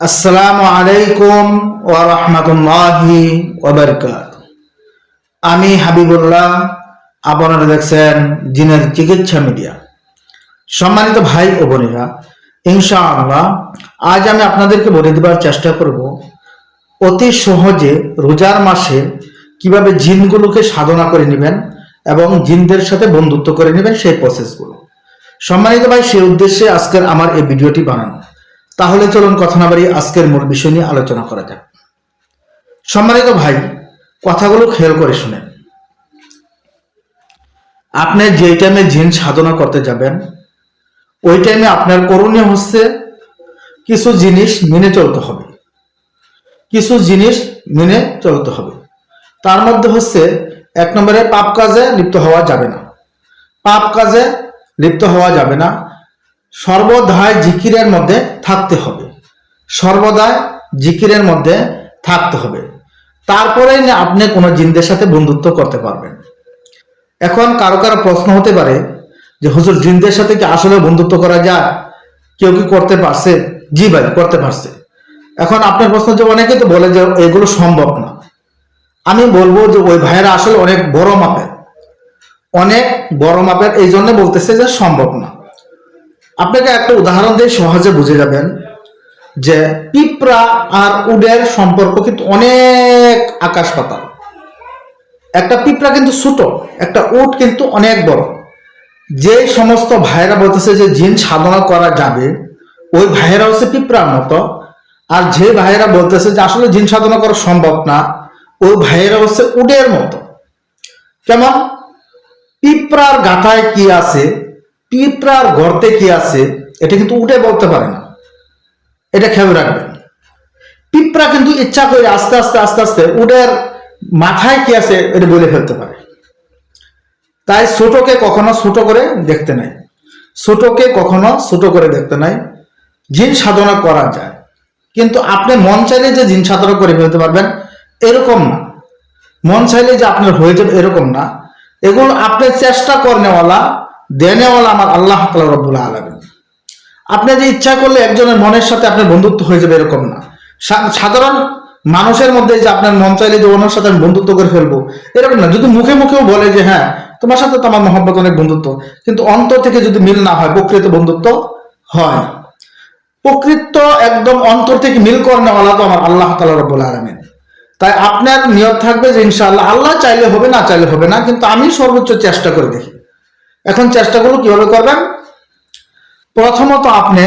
আসসালামু আলাইকুম ওয়া রাহমাতুল্লাহি ওয়া বারাকাত আমি হাবিবুল্লাহ, আপনারা দেখছেন জিনের চিকিৎসা মিডিয়া। সম্মানিত ভাই ও বোনেরা, ইনশাআল্লাহ আজ আমি আপনাদেরকে বলে দেবার চেষ্টা করব, অতি সহজে রোজার মাসে কীভাবে জিনগুলোকে সাধনা করে নেবেন এবং জিনদের সাথে বন্ধুত্ব করে নেবেন সেই প্রসেসগুলো সম্মানিত ভাই, সেই উদ্দেশ্যে আজকের আমার এই ভিডিওটি বানানো। তাহলে চলুন কথা না বাড়িয়ে আজকের মূল বিষয় নিয়ে আলোচনা করা যাক। সম্মানিত ভাই, কথাগুলো খেয়াল করে শুনেন। আপনি যে টাইমে জিন সাধনা করতে যাবেন, ওই টাইমে আপনার করণীয় হচ্ছে কিছু জিনিস মেনে চলতে হবে। কিছু জিনিস মেনে চলতে হবে। তার মধ্যে হচ্ছে, এক নম্বরে পাপ কাজে লিপ্ত হওয়া যাবে না। পাপ কাজে লিপ্ত হওয়া যাবে না। সর্বদাই জিকিরের মধ্যে থাকতে হবে। সর্বদাই জিকিরের মধ্যে থাকতে হবে। তারপরেই না আপনি কোনো জিনদের সাথে বন্ধুত্ব করতে পারবেন। এখন কারও কারও প্রশ্ন হতে পারে যে, হুজুর, জিনদের সাথে কি আসলে বন্ধুত্ব করা যায়? কেউ কি করতে পারছে? জি ভাই, করতে পারছে। এখন আপনার প্রশ্ন যে অনেকে তো বলে যে, এগুলো সম্ভব না। আমি বলব যে, ওই ভাইয়েরা আসলে অনেক বড় মাপের। অনেক বড় মাপের এই জন্য বলতেছে যে, সম্ভব না। আপনাকে একটা উদাহরণ দিয়ে সহজে বুঝে যাবেন যে পিঁপড়া আর উডের সম্পর্ক কিন্তু অনেক আকাশ পাতাল। একটা পিঁপড়া কিন্তু ছোট, একটা উট কিন্তু অনেক বড়। যে সমস্ত ভাইরা বলতেছে যে জিন সাধনা করা যাবে, ওই ভাইয়েরা হচ্ছে পিঁপড়ার মতো। আর যে ভাইয়েরা বলতেছে যে আসলে জিন সাধনা করা সম্ভব না, ওই ভাইয়েরা হচ্ছে উডের মতো। কেমন? পিঁপড়ার গাথায় কি আছে? পিঁপড়ার গর্তে কি আছে, এটা কিন্তু উঠে বলতে পারে না। এটা খেয়াল রাখবেন। পিঁপড়া কিন্তু ইচ্ছা করে আস্তে আস্তে আস্তে আস্তে উডের মাথায় কি আছে, এটা বলে ফেলতে পারে। তাই ছোটকে কখনো ছোট করে দেখতে নাই। ছোটকে কখনো ছোট করে দেখতে নাই। জিন সাধনা করা যায়। কিন্তু আপনি মন চাইলে যে জিন সাধনা করে ফেলতে পারবেন, এরকম না। মন চাইলে যে আপনার হয়ে যাবে এরকম না। এগুলো আপনি চেষ্টা করনেওয়ালা দেনেওয়ালা আমার আল্লাহ তালা রব্বুল আলমিন। আপনি যে ইচ্ছা করলে একজনের মনের সাথে আপনার বন্ধুত্ব হয়ে যাবে এরকম না। সাধারণ মানুষের মধ্যে যে আপনার মন চাইলে যে ওনার সাথে আমি বন্ধুত্ব করে ফেলব, এরকম না। যদি মুখে মুখেও বলে যে হ্যাঁ তোমার সাথে তো আমার মহব্বত অনেক বন্ধুত্ব, কিন্তু অন্তর থেকে যদি মিল না হয়, প্রকৃত বন্ধুত্ব হয় প্রকৃত একদম অন্তর থেকে মিল করেনেওয়ালা তো আমার আল্লাহ তালা রব্বুল আলমিন। তাই আপনার নিয়ত থাকবে যে ইনশাআল্লাহ আল্লাহ চাইলে হবে না, চাইলে হবে না, কিন্তু আমি সর্বোচ্চ চেষ্টা করে দেখি। এখন চেষ্টাগুলো কীভাবে করবেন? প্রথমত আপনি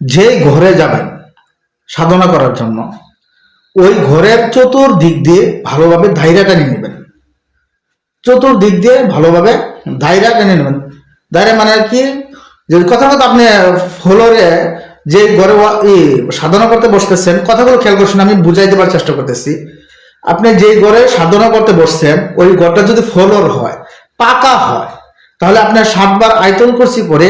যে ঘরে যাবেন সাধনা করার জন্য, ওই ঘরের চতুর্দিক দিয়ে ভালোভাবে ধাইরা টেনে নেবেন। চতুর্দিক দিয়ে ভালোভাবে ধাইরা টেনে নেবেন। দায়রা মানে কি যে কথা কথা আপনি ফ্লোরে যে ঘরে সাধনা করতে বসতেছেন, কথাগুলো খেয়াল করছেন, আমি বুঝাই দেবার চেষ্টা করতেছি। আপনি যে ঘরে সাধনা করতে বসছেন, ওই ঘরটা যদি ফ্লোর হয়, পাকা হয় তাহলে আপনার সাতবার আয়তন করছি পরে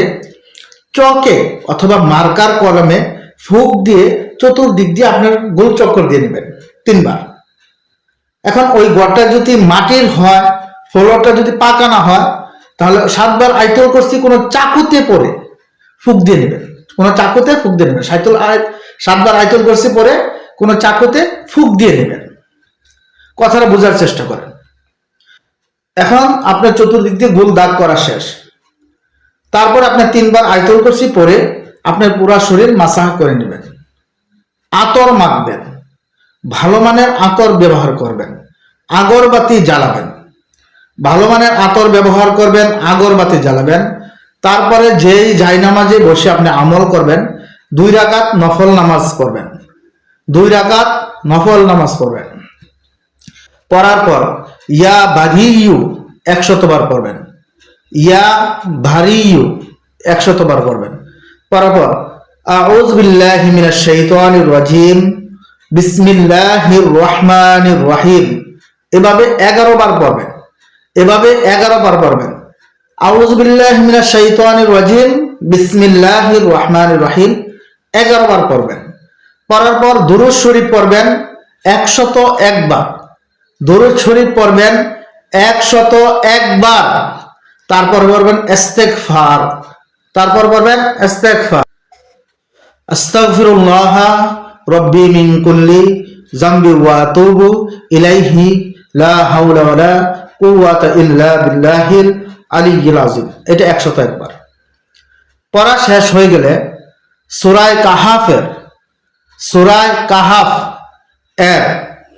চকে অথবা মার্কার কলমে ফুক দিয়ে চতুর্দিক দিয়ে আপনার গোল চক্কর দিয়ে নেবেন, তিনবার। এখন ওই ঘরটা যদি মাটির হয়, ফ্লোরটা যদি পাকা না হয়, তাহলে সাতবার আইতল করছি কোনো চাকুতে পরে ফুক দিয়ে নেবেন। কোনো চাকুতে ফুক দিয়ে নেবেন। সাইতল সাতবার আইতল করছি পরে কোনো চাকুতে ফুক দিয়ে নেবেন। কথাটা বোঝার চেষ্টা করেন। এখন আপনার চতুর্দিক দিয়ে গোল দাগ করা শেষ। তারপর আপনার তিনবার আয়তল করছি, পরে আপনার পুরা শরীর মাসাহ করে নেবেন। আতর মাখবেন। ভালো মানের আতর ব্যবহার করবেন। আগরবাতি জ্বালাবেন। ভালো মানের আতর ব্যবহার করবেন, আগরবাতি জ্বালাবেন। তারপরে যেই জায়নামাজে বসে আপনি আমল করবেন, দুই রাকাত নফল নামাজ পড়বেন। দুই রাকাত নফল নামাজ পড়বেন। পড়ার পর ইয়া বাঘি ইউ একশতবার পড়বেন। ইয়া ভারী ইউ একশতবার পড়বেন। পড়ার পর আউজ বিল্লাহি মিনাশ শাইতানির রাজিম, বিসমিল্লাহির রহমানির রহিম। এভাবে এগারো বার পড়বেন। এভাবে এগারো বার পড়বেন। আউজ বিল্লাহি মিনাশ শাইতানির রাজিম, বিসমিল্লাহির রহমানির রহিম। এগারো বার পড়বেন। পড়ার পর দুরুদ শরীফ পড়বেন একশত একবার। দরুদ শরীফ পড়বেন একশত একবার। তারপর পড়বেন ইস্তেগফার। তারপর পড়বেন ইস্তেগফার। আস্তাগফিরুল্লাহ রব্বি মিন কুল্লি জামবি ওয়া তুবু ইলাইহি লা হাওলা ওয়ালা কুওয়াতা ইল্লা বিল্লাহিল আলিয়্যিল আযীম। এটা 101 বার পড়া শেষ হয়ে গেলে সূরায় কাহাফের সূরায় কাহাফ এর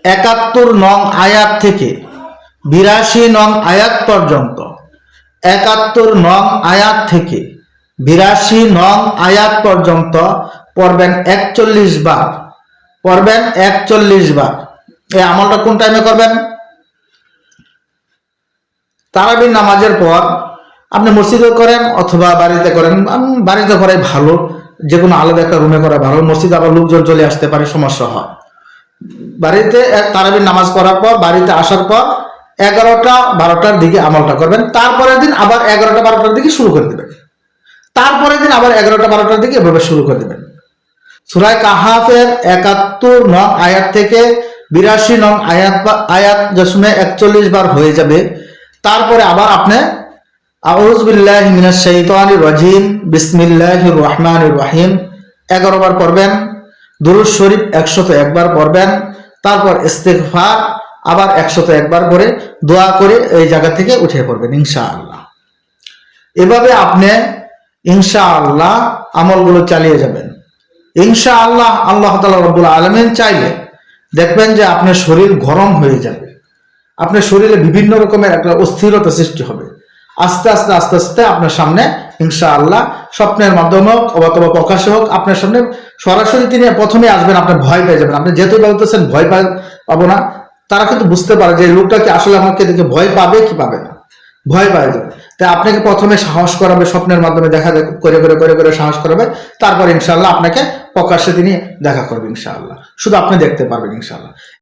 একাত্তর নং আয়াত থেকে বিরাশি নং আয়াত পর্যন্ত, একাত্তর নং আয়াত থেকে বিরাশি নং আয়াত পর্যন্ত পড়বেন একচল্লিশ বার। পড়বেন একচল্লিশ বার। এই আমলটা কোন টাইমে করবেন? তারাবির নামাজের পর আপনি মসজিদে করেন অথবা বাড়িতে করেন বাড়িতে করাই ভালো যে কোনো আলাদা একটা রুমে করা ভালো, মসজিদ আবার লোকজন চলে আসতে পারে, সমস্যা হয়। বাড়িতে তারাবির নামাজ পড়ার পর, বাড়িতে আসার পর এগারোটা, বারোটার দিকে আমলটা করবেন। তারপরের দিন আবার এগারোটা, বারোটার দিকে শুরু করে দেবেন। তারপরের দিন আবার এগারোটা, বারোটার দিকে এভাবে শুরু করে দেবেন। সুরায় কাহাফের একাত্তর নং আয়াত থেকে বিরাশি নং আয়াত আয়াত যসমে একচল্লিশ বার হয়ে যাবে। তারপরে আবার আপনি আউজ বিল্লাহ মিনাশ শাইতানির রাজিম, বিসমিল্লাহির রহমানির রহিম এগারো বার পড়বেন। দুরুদ শরীফ একশত একবার পড়বেন। তারপর ইস্তেগফার আবার একশত একবার করে দোয়া করে এই জায়গা থেকে উঠে পড়বেন, ইনশাআল্লাহ। এভাবে আপনি ইনশাআল্লাহ আমলগুলো চালিয়ে যাবেন। ইনশাআল্লাহ আল্লাহ তালা রব্বুল আলমিন চাইলে দেখবেন যে আপনার শরীর গরম হয়ে যাবে। আপনার শরীরে বিভিন্ন রকমের একটা অস্থিরতা সৃষ্টি হবে। আস্তে আস্তে আস্তে আস্তে আপনার সামনে ইনশাআল্লাহ স্বপ্নের মাধ্যমে হোক অথবা প্রকাশে হোক, আপনার সামনে সরাসরি তিনি প্রথমে আসবেন আপনি ভয় পেয়ে যাবেন। আপনি যেহেতু বলতেছেন ভয় পাবো না, তারা কিন্তু বুঝতে পারে যে লোকটা কি আসলে আমাকে দেখে ভয় পাবে কি পাবে না। ভয় পাওয়া যাবে তাই আপনাকে প্রথমে সাহস করাবে, স্বপ্নের মাধ্যমে দেখা করে করে করে করে সাহস করাবে। তারপর ইনশাল্লাহ আপনাকে প্রকাশ্যে তিনি দেখা করবে ইনশাআল্লাহ। শুধু আপনি দেখতে পারবেন ইনশাআল্লাহ।